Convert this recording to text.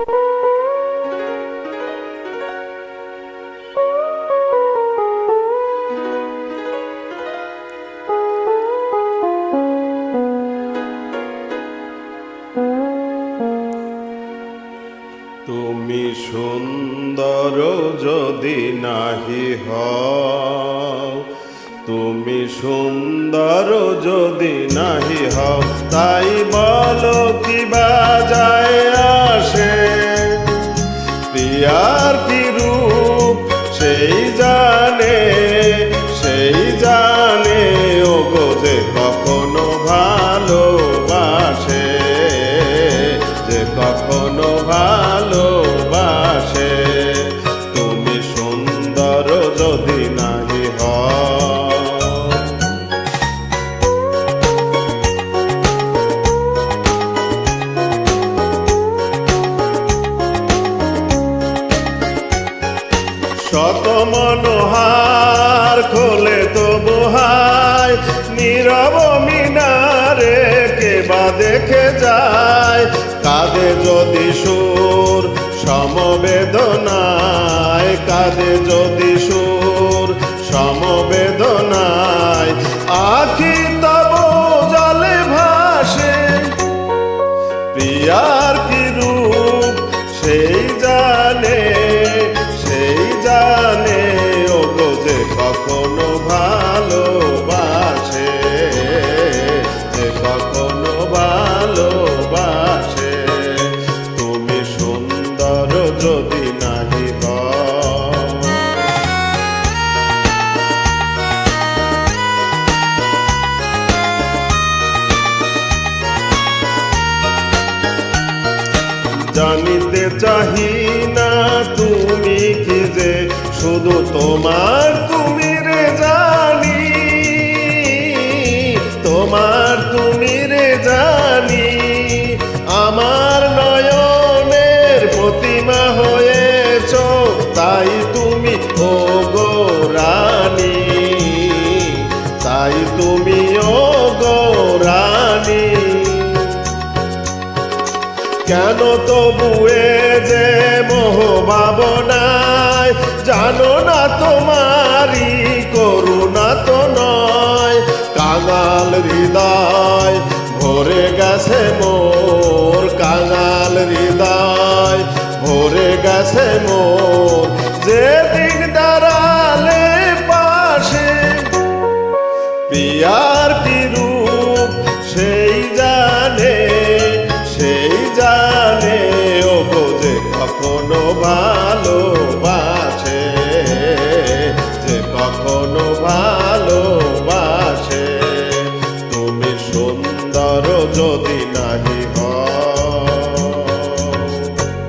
তুমি সুন্দর যদি নাহি হও তুমি সুন্দর যদি প্রিয়ার কি রূপ? সেই জানে সেই জানে ও যে কখনো ভালোবাসে, যে কখনো ভালোবাসে। তুমি সুন্দর যদি নাহি শত মনোহার খোলে তো বোহায় নীরব মিনারে কে বা দেখে যায়? কাঁদে যদি সুর, সমবেদনায় কাঁদে যদি সুর। জানিতে চাহি না তুমি কি যে, শুধু তোমার তুমি রে জানি। তোমার তুমি রে জানি। আমার নয়নের প্রতিমা হয়েছ, তাই তুমি ও গো কেন তবুয়ে যে মোহ ভাবনায় জানো না তোমারি করুণা তো নয়। কাঙাল হৃদয় ভরে গেছে মোর, কাঙাল হৃদয় ভরে গেছে মোর। যে দিক দাঁড়ালে পাশে পিয়ার সুন্দর যদি হও